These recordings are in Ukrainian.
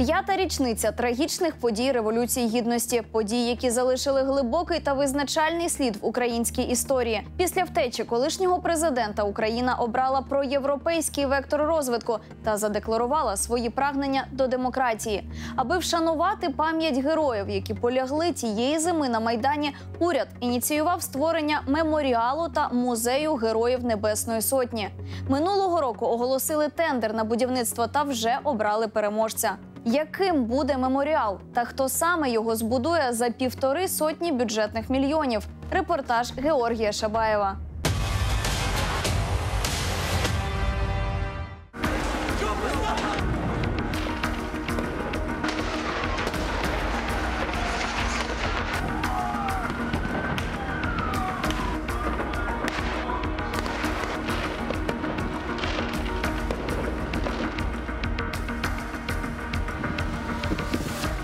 П'ята річниця трагічних подій Революції Гідності, подій, які залишили глибокий та визначальний слід в українській історії. Після втечі колишнього президента Україна обрала проєвропейський вектор розвитку та задекларувала свої прагнення до демократії. Аби вшанувати пам'ять героїв, які полягли тієї зими на майдані. Уряд ініціював створення меморіалу та музею героїв Небесної Сотні. Минулого року оголосили тендер на будівництво та вже обрали переможця. Яким буде меморіал та хто саме його збудує за півтори сотні бюджетних мільйонів? Репортаж Георгія Шабаєва.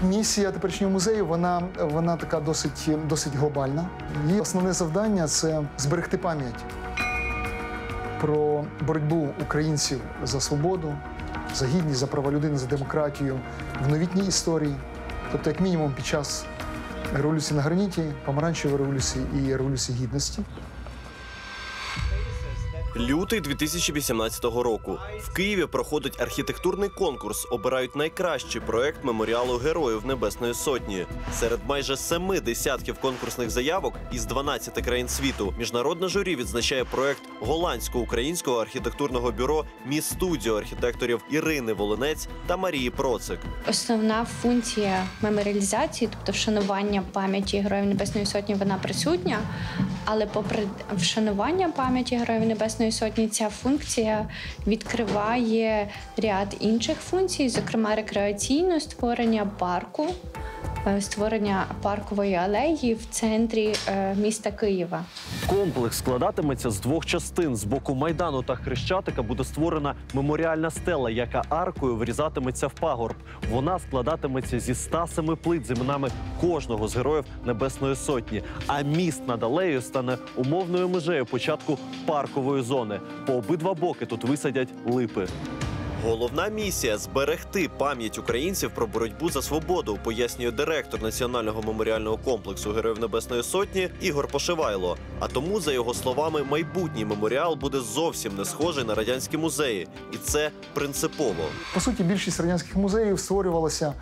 Місія теперішнього музею вона, вона така досить, досить глобальна. Її основне завдання це зберегти пам'ять про боротьбу українців за свободу, за гідність, за права людини, за демократію в новітній історії. Тобто, як мінімум, під час революції на граніті, помаранчевої революції і революції гідності. Лютий 2018 року в Києві проходить архітектурний конкурс. Обирають найкращий проект меморіалу Героїв Небесної Сотні. Серед майже семи десятків конкурсних заявок із 12 країн світу. Міжнародне журі відзначає проект голландсько-українського архітектурного бюро Міс студіо архітекторів Ірини Волинець та Марії Процик. Основна функція меморіалізації, тобто вшанування пам'яті Героїв Небесної Сотні, вона присутня. Але попри вшанування пам'яті Героїв Небесної Сотні, ця функція відкриває ряд інших функцій, зокрема рекреаційне створення парку, створення паркової алеї в центрі е, міста Києва. Комплекс складатиметься з двох частин. З боку майдану та хрещатика буде створена меморіальна стела, яка аркою врізатиметься в пагорб. Вона складатиметься зі 107 плит з іменами кожного з героїв Небесної Сотні. А міст над алеєю стане умовною межею початку паркової зони. По обидва боки тут висадять липи. Головна місія зберегти пам'ять українців про боротьбу за свободу, пояснює директор національного меморіального комплексу Героїв Небесної Сотні Ігор Пошивайло. А тому, за його словами, майбутній меморіал буде зовсім не схожий на радянські музеї, і це принципово. По суті, більшість радянських музеїв створювалася.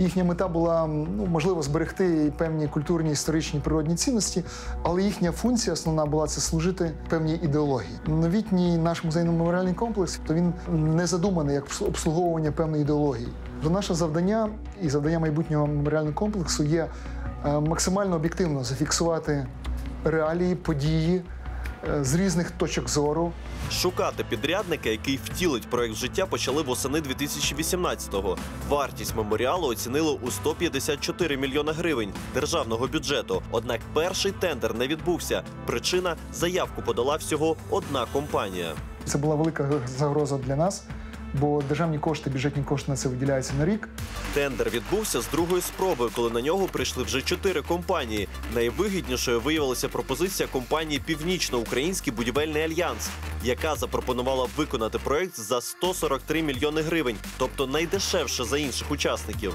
Їхня мета була ну, можливо зберегти певні культурні, історичні природні цінності, але їхня функція основна була це служити певній ідеології. Новітній наш музейно-меморіальний комплекс то він не задуманий як обслуговування певної ідеології. То наше завдання і завдання майбутнього меморіального комплексу є е, максимально об'єктивно зафіксувати реалії, події з різних точок зору. Шукати підрядника, який втілить проект в життя, почали восени 2018-го. Вартість меморіалу оцінили у 154 мільйона гривень державного бюджету. Однак перший тендер не відбувся. Причина заявку подала всього одна компанія. Це була велика загроза для нас, бо державні кошти, бюджетні кошти на це виділяються на рік. Тендер відбувся з другої спроби, коли на нього прийшли вже чотири компанії. Найвигіднішою виявилася пропозиція компанії Північно-Український будівельний альянс, яка запропонувала виконати проект за 143 мільйони гривень, тобто найдешевше за інших учасників.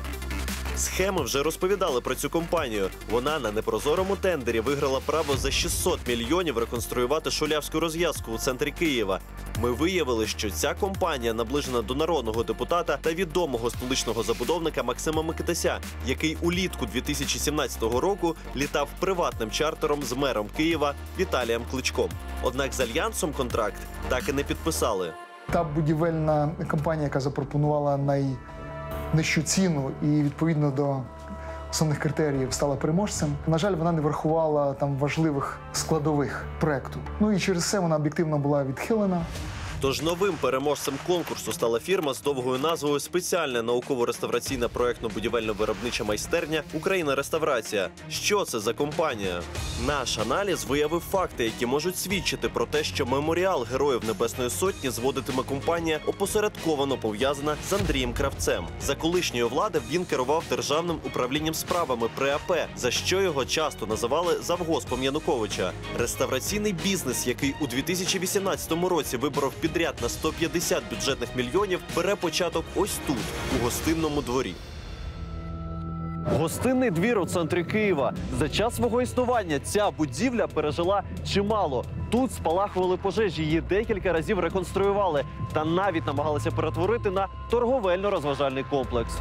Схеми вже розповідали про цю компанію. Вона на непрозорому тендері виграла право за 600 мільйонів реконструювати шулявську розв'язку у центрі Києва. Ми виявили, що ця компанія наближена до народного депутата та відомого столичного забудовника Максима Микитася, який улітку 2017 року літав приватним чартером з мером Києва Віталієм Кличком. Однак з альянсом контракт так і не підписали. Та будівельна компанія, яка запропонувала найнижчу ціну і відповідно до основних критеріїв стала переможцем. На жаль, вона не врахувала там важливих складових проекту. Ну і через це вона об'єктивно була відхилена. Тож новим переможцем конкурсу стала фірма з довгою назвою Спеціальна науково-реставраційна проектно-будівельно-виробнича майстерня Україна Реставрація. Що це за компанія? Наш аналіз виявив факти, які можуть свідчити про те, що меморіал Героїв Небесної Сотні зводитиме компанія опосередковано пов'язана з Андрієм Кравцем. За колишньої влади він керував державним управлінням справами при АП, за що його часто називали завгоспом Януковича. Реставраційний бізнес, який у 2018 році виборов під підряд на 150 бюджетних мільйонів бере початок ось тут, у гостинному дворі. Гостинний двір у центрі Києва. За час свого існування ця будівля пережила чимало. Тут спалахували пожежі, її декілька разів реконструювали та навіть намагалися перетворити на торговельно-розважальний комплекс.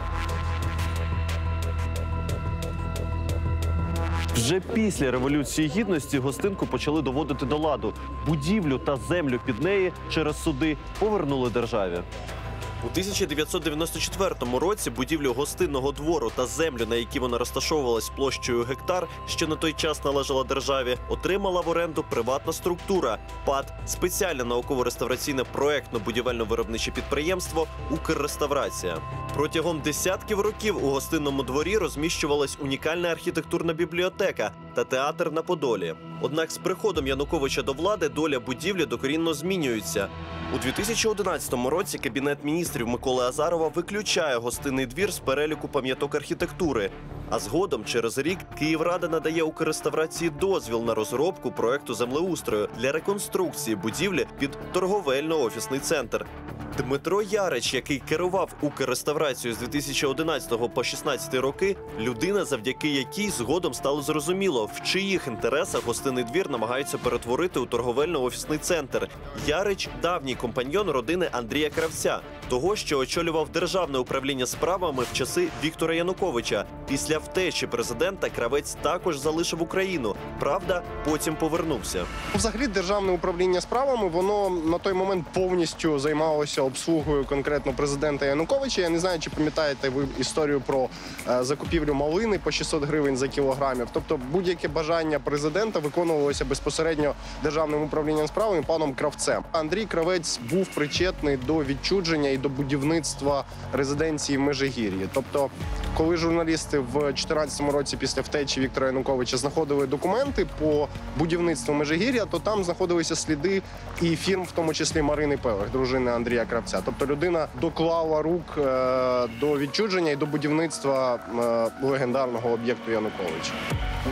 Вже після революції гідності гостинку почали доводити до ладу. Будівлю та землю під неї через суди повернули державі. У 1994 році будівлю гостинного двору та землю, на якій вона розташовувалась площею гектар, що на той час належала державі, отримала в оренду приватна структура ПАД спеціальне науково-реставраційне проектно-будівельно-виробниче підприємство Укрреставрація. Протягом десятків років у гостинному дворі розміщувалась унікальна архітектурна бібліотека та театр на Подолі. Однак з приходом Януковича до влади доля будівлі докорінно змінюється. У 2011 році кабінет міністрів Миколи Азарова виключає гостинний двір з переліку пам'яток архітектури. А згодом, через рік, Київрада надає Укрреставрації дозвіл на розробку проекту землеустрою для реконструкції будівлі під торговельно-офісний центр. Дмитро Ярич, який керував Укрреставрацією з 2011 по 2016 роки, людина, завдяки якій згодом стало зрозуміло, в чиїх інтересах гостинний двір намагаються перетворити у торговельно-офісний центр. Ярич давній компаньйон родини Андрія Кравця, того, що очолював державне управління справами в часи Віктора Януковича. Після втечі президента Кравець також залишив Україну. Правда, потім повернувся. Взагалі, державне управління справами воно на той момент повністю займалося обслугою конкретно президента Януковича. Я не знаю, чи пам'ятаєте ви історію про е, закупівлю малини по 600 гривень за кілограмів. Тобто, будь-яке бажання президента виконувалося безпосередньо державним управлінням справами паном Кравцем. Андрій Кравець був причетний до відчудження і до будівництва резиденції Межигір'ї. Тобто, коли журналісти в 2014 році після втечі Віктора Януковича знаходили документи по будівництву Межигір'я, то там знаходилися сліди і фірм, в тому числі Марини Пелех, дружини Андрія Кравця. Тобто людина доклала рук е, до відчудження і до будівництва е, легендарного об'єкту Януковича.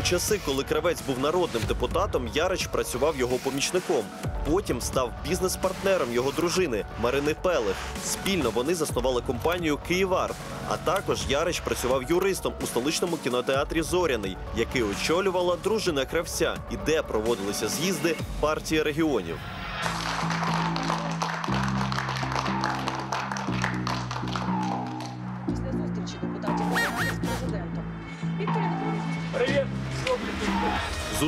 У часи, коли кравець був народним депутатом, Ярич працював його помічником. Потім став бізнес-партнером його дружини Марини Пелех. Спільно вони заснували компанію Київарт. А також Ярич працював юристом у столичному кінотеатрі Зоряний, який очолювала дружина кравця, і де проводилися з'їзди партії регіонів.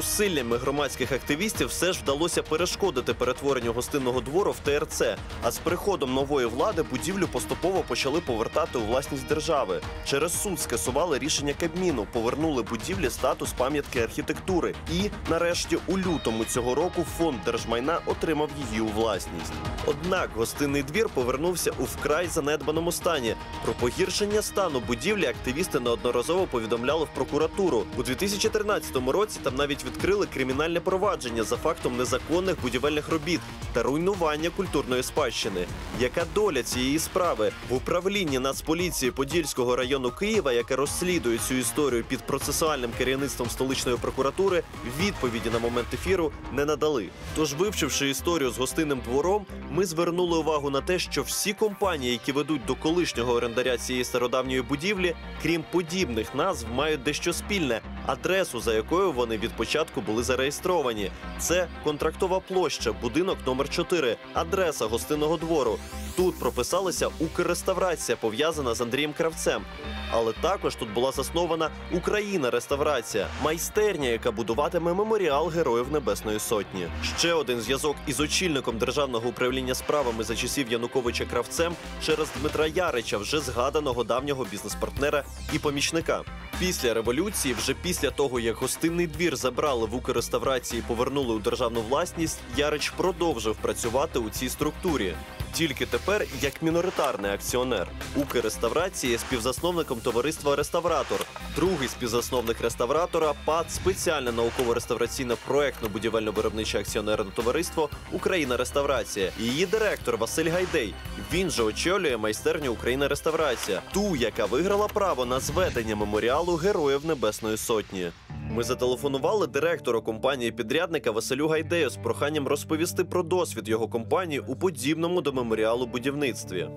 Зусиллями громадських активістів все ж вдалося перешкодити перетворенню гостинного двору в ТРЦ. А з приходом нової влади будівлю поступово почали повертати у власність держави. Через суд скасували рішення Кабміну, повернули будівлі статус пам'ятки архітектури. І, нарешті, у лютому цього року фонд держмайна отримав її у власність. Однак гостинний двір повернувся у вкрай занедбаному стані. Про погіршення стану будівлі активісти неодноразово повідомляли в прокуратуру. У 2013 році там навіть відкрили кримінальне провадження за фактом незаконних будівельних робіт та руйнування культурної спадщини. Яка доля цієї справи в управлінні Нацполіції Подільського району Києва, яке розслідує цю історію під процесуальним керівництвом столичної прокуратури, відповіді на момент ефіру не надали. Тож, вивчивши історію з гостинним двором, ми звернули увагу на те, що всі компанії, які ведуть до колишнього орендаря цієї стародавньої будівлі, крім подібних назв, мають дещо спільне адресу, за якою вони від початку були зареєстровані. Це контрактова площа, будинок номер 4, адреса гостинного двору. Тут прописалася Укрреставрація, пов'язана з Андрієм Кравцем. Але також тут була заснована Україна реставрація, майстерня, яка будуватиме меморіал Героїв Небесної Сотні. Ще один зв'язок із очільником державного управління справами за часів Януковича Кравцем через Дмитра Ярича, вже згаданого давнього бізнес-партнера і помічника. Після революції, вже після того як гостинний двір забрали в Укрреставрації повернули у державну власність, Ярич продовжив працювати у цій структурі. Тільки тепер як міноритарний акціонер. Укрреставрація є співзасновником товариства Реставратор. Другий співзасновник реставратора ПАД спеціальне науково-реставраційне проектно будівельно-виробниче акціонерне товариство Україна Реставрація. Її директор Василь Гайдей. Він же очолює майстерню Україна Реставрація, ту, яка виграла право на зведення меморіалу Героїв Небесної Сотні. Ми зателефонували директору компанії підрядника Василю Гайдею з проханням розповісти про досвід його компанії у подібному до меморіалу будівництві.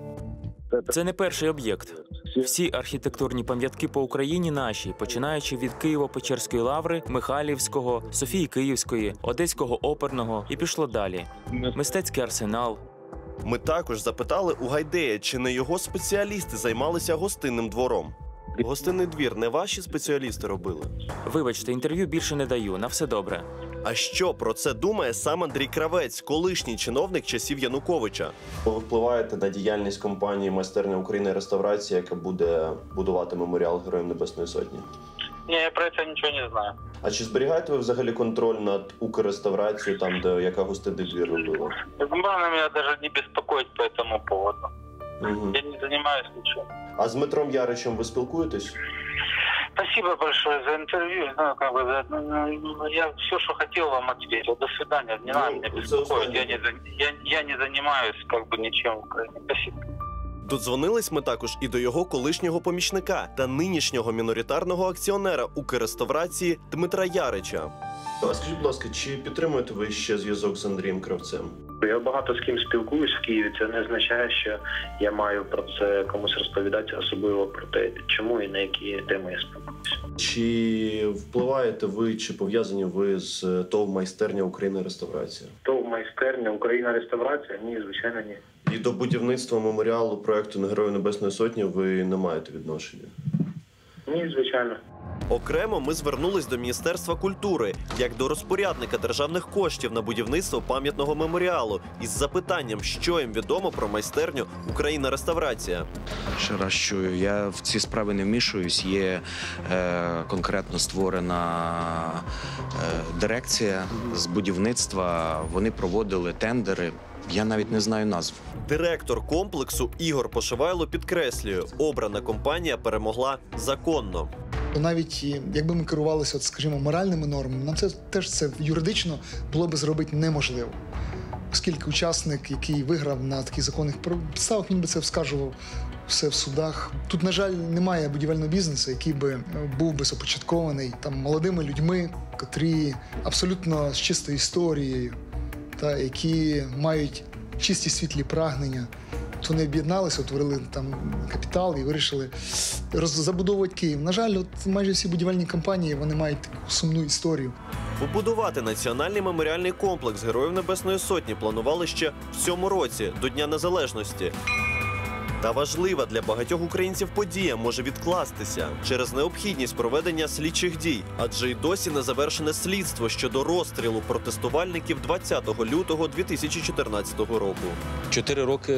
Це не перший об'єкт. Всі архітектурні пам'ятки по Україні наші, починаючи від Києво-Печерської лаври, Михайлівського, Софії Київської, Одеського оперного і пішло далі. Мистецький арсенал. Ми також запитали у Гайдея, чи не його спеціалісти займалися гостинним двором. Гостинний двір не ваші спеціалісти робили. Вибачте, інтерв'ю більше не даю. На все добре. А що про це думає сам Андрій Кравець, колишній чиновник часів Януковича? Ви впливаєте на діяльність компанії майстерня України реставрація, яка буде будувати меморіал Героям Небесної Сотні. Не, я про это ничего не знаю. А чи зберігаєте ви взагалі контроль над Укрреставрацією, там де яка гостинний двір робила? Главное меня даже не беспокоить по этому поводу. Угу. Я не занимаюсь ничем. А з Дмитром Яричем ви спілкуєтесь? Спасибо большое за интервью. Ну, как бы, да, ну, ну, я все, что хотел вам ответил. До свидания. Не Ну, надо меня это беспокоить. останнє. Я не, за- я, я не занимаюсь как бы ничем в Украине. Спасибо. Додзвонились ми також і до його колишнього помічника та нинішнього міноритарного акціонера Укрреставрації Дмитра Ярича. А скажіть, будь ласка, чи підтримуєте ви ще зв'язок з Андрієм Кравцем? Я багато з ким спілкуюсь в Києві. Це не означає, що я маю про це комусь розповідати, особливо про те, чому і на які теми я спілкуюся. Чи впливаєте ви, чи пов'язані ви з ТОВ майстерня України реставрація? То в майстерня Україна реставрація? Ні, звичайно, ні. І до будівництва меморіалу проекту на Герою Небесної Сотні ви не маєте відношення. Ні, звичайно. Окремо ми звернулись до Міністерства культури як до розпорядника державних коштів на будівництво пам'ятного меморіалу із запитанням, що їм відомо про майстерню Україна реставрація. Ще раз чую, я в ці справи не вмішуюсь. Є е, конкретно створена е, дирекція з будівництва. Вони проводили тендери. Я навіть не знаю назв. Директор комплексу Ігор Пошивайло підкреслює, обрана компанія перемогла законно. То навіть якби ми керувалися, от, скажімо, моральними нормами, нам це теж це юридично було би зробити неможливо. Оскільки учасник, який виграв на таких законних підставах, він би це вскажував все в судах. Тут, на жаль, немає будівельного бізнесу, який би е, був би започаткований там молодими людьми, котрі абсолютно з чистою історією, та які мають чисті світлі прагнення. От вони об'єдналися, утворили там капітал і вирішили забудовувати Київ. На жаль, от майже всі будівельні компанії вони мають таку сумну історію. Побудувати національний меморіальний комплекс Героїв Небесної Сотні планували ще в цьому році до Дня Незалежності. Та важлива для багатьох українців подія може відкластися через необхідність проведення слідчих дій, адже й досі не завершене слідство щодо розстрілу протестувальників 20 лютого 2014 року. Чотири роки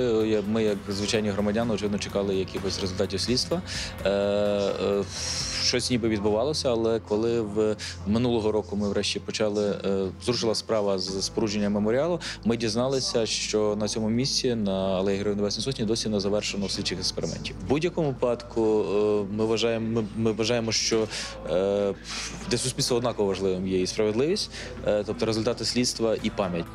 ми, як звичайні громадяни, очевидно, чекали якихось результатів слідства. Е, е, щось ніби відбувалося, але коли в минулого року ми врешті почали е, зрушила справа з спорудження меморіалу, ми дізналися, що на цьому місці на Алеї Героїв Сотні досі не завершено слідчих експериментів. В будь-якому випадку е, ми вважаємо, ми, ми вважаємо, що е, для суспільства однаково важливим є і справедливість, е, тобто результати слідства і пам'ять.